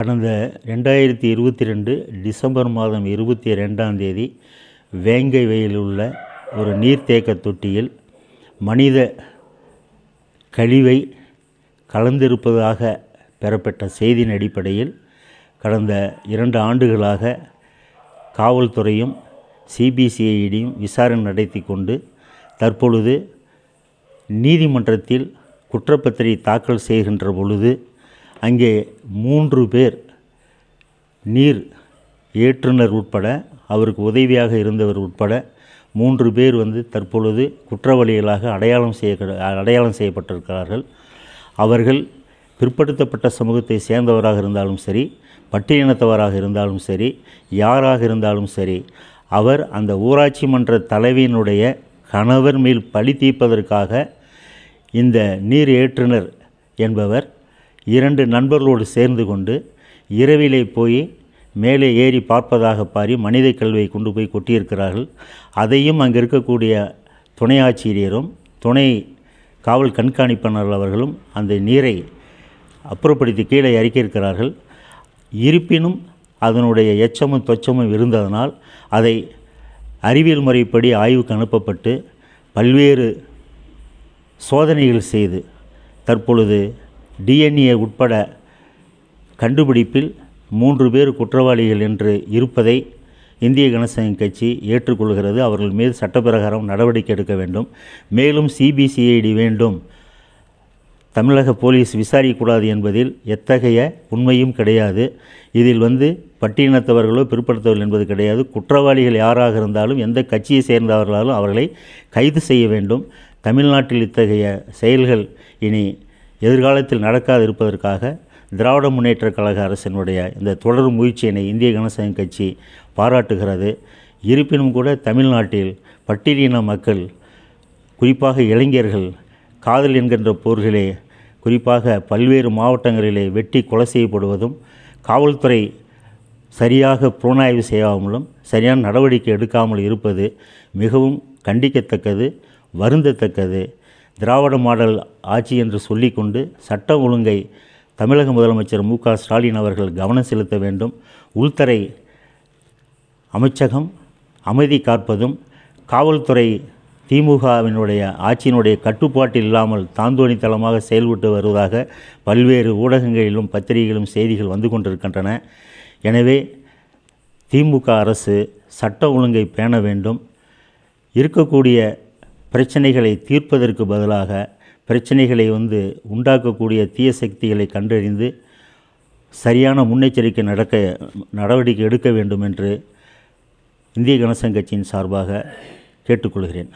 கடந்த ரெண்டாயிரத்தி இருபத்தி ரெண்டு டிசம்பர் மாதம் இருபத்தி ரெண்டாம் தேதி வேங்கை வயலில் உள்ள ஒரு நீர்த்தேக்க தொட்டியில் மனித கழிவை கலந்திருப்பதாக பெறப்பட்ட செய்தியின் அடிப்படையில் கடந்த இரண்டு ஆண்டுகளாக காவல்துறையும் சிபிசிஐடியும் விசாரணை நடத்தி கொண்டு தற்பொழுது நீதிமன்றத்தில் குற்றப்பத்திரிகை தாக்கல் செய்கின்ற பொழுது அங்கே மூன்று பேர் நீர் ஏற்றுனர் உட்பட அவருக்கு உதவியாக இருந்தவர் உட்பட மூன்று பேர் வந்து தற்பொழுது குற்றவாளிகளாக அடையாளம் செய்ய அடையாளம் செய்யப்பட்டிருக்கிறார்கள். அவர்கள் பிற்படுத்தப்பட்ட சமூகத்தை சேர்ந்தவராக இருந்தாலும் சரி பட்டியலினத்தவராக இருந்தாலும் சரி யாராக இருந்தாலும் சரி அவர் அந்த ஊராட்சி மன்ற தலைவியினுடைய கணவர் மேல் பழி தீர்ப்பதற்காக இந்த நீர் ஏற்றுனர் என்பவர் இரண்டு நண்பர்களோடு சேர்ந்து கொண்டு இரவிலே போய் மேலே ஏறி பார்ப்பதாக பாரி மனித கல்வியை கொண்டு போய் கொட்டியிருக்கிறார்கள். அதையும் அங்கே இருக்கக்கூடிய துணை ஆட்சியரும் துணை காவல் கண்காணிப்பாளர் அவர்களும் அந்த நீரை அப்புறப்படுத்தி கீழே இறக்கியிருக்கிறார்கள். இருப்பினும் அதனுடைய எச்சமும் தொச்சமும் இருந்ததனால் அதை அறிவியல் முறைப்படி ஆய்வுக்கு அனுப்பப்பட்டு பல்வேறு சோதனைகள் செய்து தற்பொழுது டிஎன்ஏ உட்பட கண்டுபிடிப்பில் மூன்று பேர் குற்றவாளிகள் என்று இருப்பதை இந்திய கணசங்க கட்சி ஏற்றுக்கொள்கிறது. அவர்கள் மீது சட்டப்பிரகாரம் நடவடிக்கை எடுக்க வேண்டும். மேலும் சிபிசிஐடி வேண்டும். தமிழக போலீஸ் விசாரிக்கக்கூடாது என்பதில் எத்தகைய உண்மையும் கிடையாது. இதில் வந்து பட்டியலினத்தவர்களோ பிற்படுத்தவர்கள் என்பது கிடையாது. குற்றவாளிகள் யாராக இருந்தாலும் எந்த கட்சியை சேர்ந்தவர்களாலும் அவர்களை கைது செய்ய வேண்டும். தமிழ்நாட்டில் இத்தகைய செயல்கள் இனி எதிர்காலத்தில் நடக்காது இருப்பதற்காக திராவிட முன்னேற்ற கழக அரசினுடைய இந்த தொடர் முயற்சியினை இந்திய கனசங்க கட்சி பாராட்டுகிறது. இருப்பினும் கூட தமிழ்நாட்டில் பட்டியலின மக்கள் குறிப்பாக இளைஞர்கள் காதல் என்கின்ற போர்களே குறிப்பாக பல்வேறு மாவட்டங்களிலே வெட்டி கொலை செய்யப்படுவதும் காவல்துறை சரியாக புலனாய்வு செய்யாமலும் சரியான நடவடிக்கை எடுக்காமல் இருப்பது மிகவும் கண்டிக்கத்தக்கது வருந்தத்தக்கது. திராவிட மாடல் ஆட்சி என்று சொல்லிக்கொண்டு சட்ட ஒழுங்கை தமிழக முதலமைச்சர் மு ஸ்டாலின் அவர்கள் கவனம் செலுத்த வேண்டும். உள்துறை அமைச்சகம் அமைதி காப்பதும் காவல்துறை திமுகவினுடைய ஆட்சியினுடைய கட்டுப்பாட்டில் இல்லாமல் தாந்தோணித்தளமாக செயல்பட்டு வருவதாக பல்வேறு ஊடகங்களிலும் பத்திரிகைகளிலும் செய்திகள் வந்து கொண்டிருக்கின்றன. எனவே திமுக அரசு சட்ட ஒழுங்கை பேண வேண்டும். இருக்கக்கூடிய பிரச்சனைகளை தீர்ப்பதற்கு பதிலாக பிரச்சனைகளை வந்து உண்டாக்கக்கூடிய தீய சக்திகளை கண்டறிந்து சரியான முன்னெச்சரிக்கை நடக்க நடவடிக்கை எடுக்க வேண்டும் என்று இந்திய கணசங்கட்சியின் சார்பாக கேட்டுக்கொள்கிறேன்.